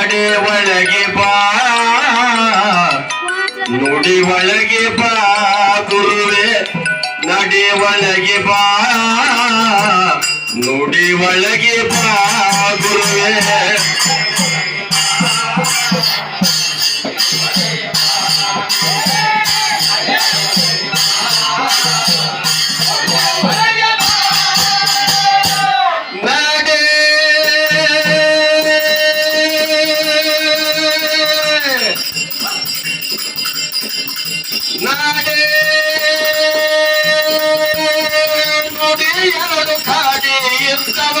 ನಡೆ ಒಳಗೆ ಬಾ. ಒಳಗೆ ಬಾ ಗುರುವೆ. ನಡೆ ಒಳಗೆ ಬಾ. ನುಡಿ ಒಳಗೆ ಬಾ ಗುರುವೆ.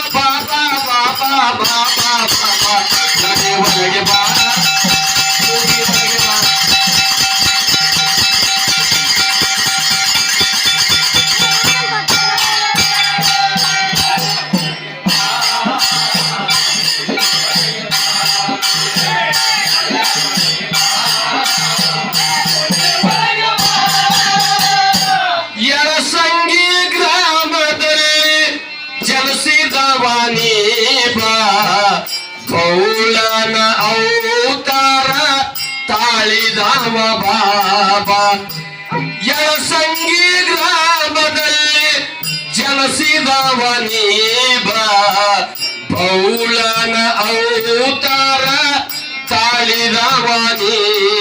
ಬಾಬಾ ಬಾಬಾ ತಾಳಿದವ ಬಾಬಾ. ಯರಸಂಗಿ ಗ್ರಾಮದಲ್ಲಿ ಜನಿಸಿದವ ಬಾ. ಅವತಾರ ಔತಾರ ತಾಳಿದವ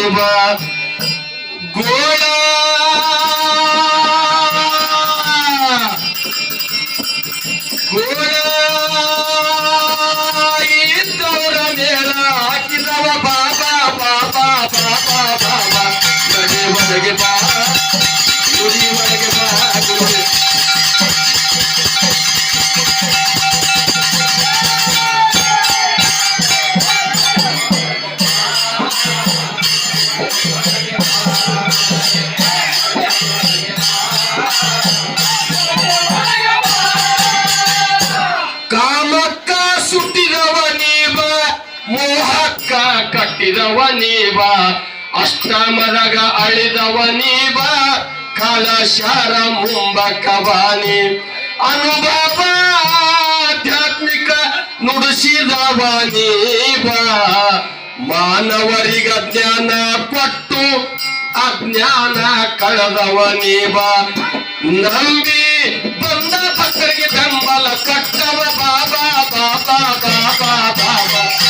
ಬಾ. ಗೋಳ ಗೋಳ ಕಾಮಕ್ಕ ಸುಟ್ಟಿದವ ನೀವ, ಮೋಹಕ್ಕ ಕಟ್ಟಿದವ ನೀವ, ಅಷ್ಟಮರಗ ಅಳಿದವ ನೀವ, ಕಲಶಾರ ಮುಂಬಕವಾನಿ ಅನುಭವ ಆಧ್ಯಾತ್ಮಿಕ ನುಡಿಸಿದವ ನೀವ. ಮಾನವರಿಗ ಜ್ಞಾನ ಕೊಟ್ಟು ಅಜ್ಞಾನ ಕಳೆದವ ನೀವ. ನಂಬಿ ಬಂದ ಭಕ್ತರಿಗೆ ಬೆಂಬಲ ಕಟ್ಟವ. ಬಾಬಾ ಬಾಬಾ ಬಾಬಾ ಬಾಬಾ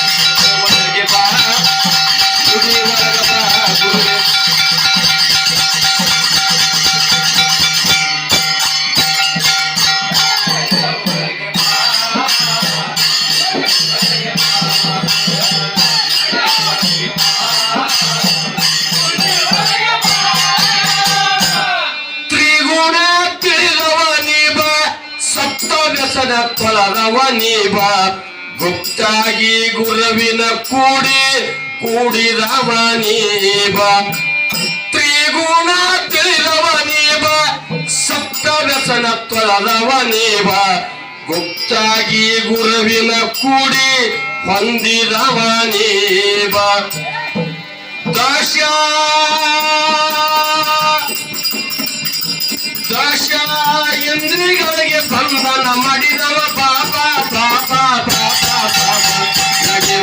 ಸಪ್ತ ಕೊಲರವ ನೀವ ಗುಪ್ತಾಗಿ ಗುರುವಿನ ಕೂಡಿ ಕೂಡಿರವ ನೀವ ತ್ರಿಗುಣ ತಿಳಿರವ ನೀವ ಸಪ್ತ ವ್ಯಸನ ತೊಳದವ ನೀವ ಗುಪ್ತಾಗಿ ಗುರುವಿನ ಕೂಡಿ ಹೊಂದಿರವ ನೀವ ದಶ ಇಂದ್ರಿಗಳಿಗೆ ಬಂಧನ ಮಾಡಿದವ ಪಾಪ ಪಾಪ ಪಾಪ ಪಾಪ. ನಗೆ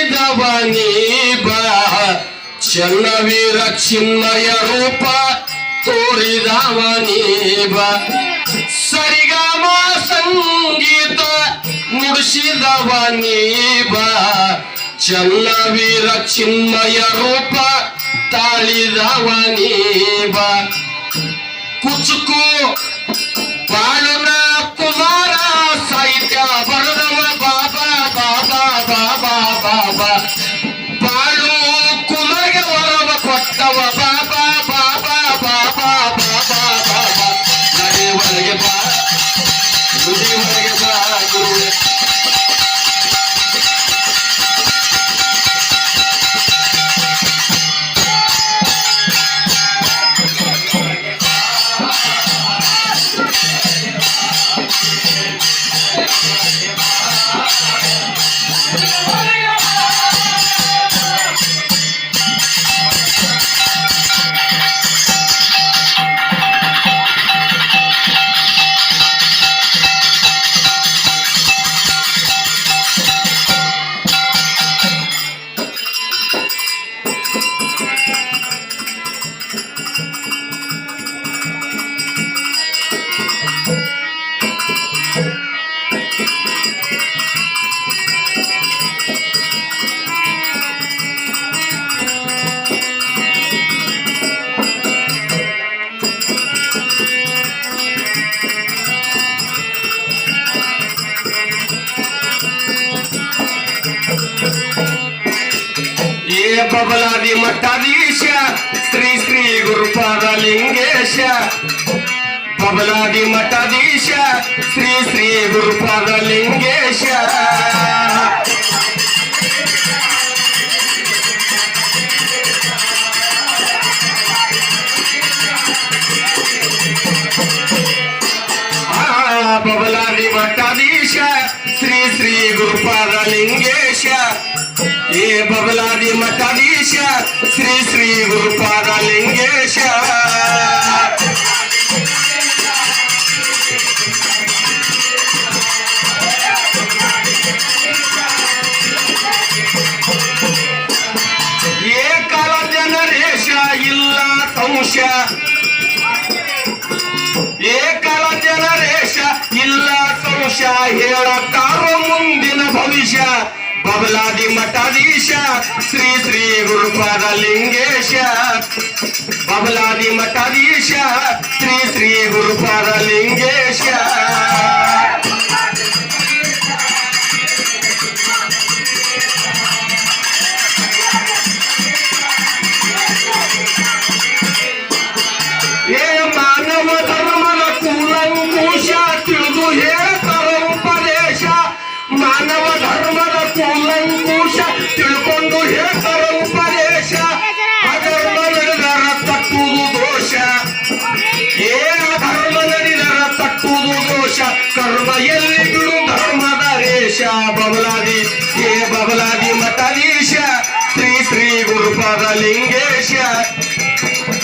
ನೀಬ ಚನ್ನವೀರ ಚಿನ್ಮಯ ರೂಪ ತೋರಿದವ ನೀಬ ಸರಿಗಮ ಸಂಗೀತ ನುಡಿಸಿದವ ನೀಬ ಚನ್ನವೀರ ಚಿನ್ಮಯ ರೂಪ ತಾಳಿದವ ನೀಬ ಕುಚುಕು ಬಬಲಾದಿ ಮಠಾಧೀಶ ಶ್ರೀ ಶ್ರೀ ಗುರುಪಾದ ಲಿಂಗೇಶ. ಬಬಲಾದಿ ಮಠಾಧೀಶ ಶ್ರೀ ಶ್ರೀ ಗುರುಪಾದ ಲಿಂಗೇಶ. ಶ್ರೀ ಶ್ರೀ ಗುರುಪಾದಲಿಂಗೇಶ. ಏಕಲ ಜನರೇಶ ಇಲ್ಲ ಸಂಶ. ಏಕಾಲ ಜನರೇಶ ಇಲ್ಲ ಸಂಶಯ ಹೇಳತ್ತಾರೋ ಮುಂದಿನ ಭವಿಷ್ಯ. ಬಬಲಾದಿ ಮಠಾಧೀಶ ಶ್ರೀ ಶ್ರೀ ಗುರುಪಾದ ಲಿಂಗೇಶ. ಬಬಲಾದಿ ಮಠಾಧೀಶ ಶ್ರೀ ಶ್ರೀ ಗುರುಪಾದ ಲಿಂಗೇಶ.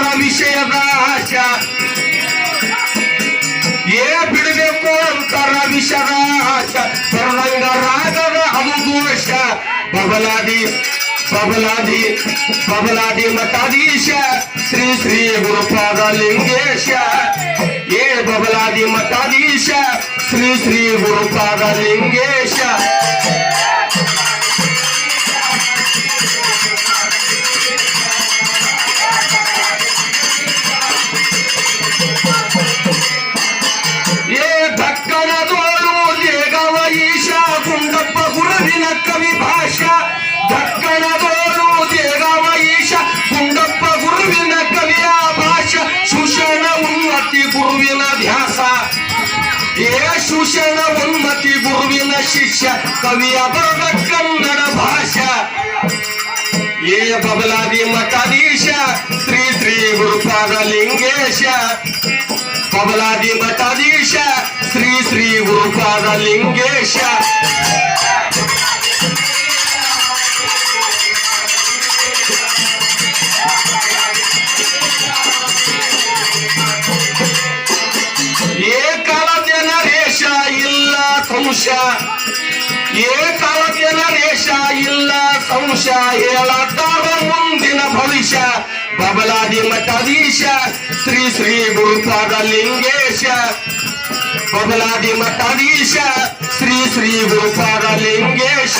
ಅಂತರ ವಿಷಯದ ಆಶ ಏ ಬಿಡಬೇಕು ಅಂತರ ವಿಷದ ಆಶ ಬರದಂಗ ರಾಗದ ಅದು ದೋಷ ಬಬಲಾದಿ ಬಬಲಾದಿ ಬಬಲಾದಿ ಮಠಾಧೀಶ ಶ್ರೀ ಶ್ರೀ ಗುರುಪಾದ ಲಿಂಗೇಶ ಏ ಬಬಲಾದಿ ಮಠಾಧೀಶ ಶ್ರೀ ಶ್ರೀ ಗುರುಪಾದ ಲಿಂಗೇಶ ಸುಷಣ ಉನ್ಮತಿ ಗುರುವಿನ ಶಿಷ್ಯ, ಕವಿಯ ಬರದ ಕನ್ನಡ ಭಾಷಾ. ಏ ಬಬಲಾದಿ ಮಠಾಧೀಶ, ಶ್ರೀ ಶ್ರೀ ಗುರುಪಾದ ಲಿಂಗೇಶ. ಬಬಲಾದಿ ಮಠಾಧೀಶ, ಶ್ರೀ ಶ್ರೀ ಗುರುಪಾದ ಲಿಂಗೇಶ. ಸಂಶಯ ಹೇಳತ್ತಾರ ಮುಂದಿನ ಭವಿಷ್ಯ, ಬಬಲಾದಿ ಮಠಾಧೀಶ ಶ್ರೀ ಶ್ರೀ ಗುರುಪಾದ ಲಿಂಗೇಶ. ಬಬಲಾದಿ ಮಠಾಧೀಶ ಶ್ರೀ ಶ್ರೀ ಗುರುಪಾದ ಲಿಂಗೇಶ.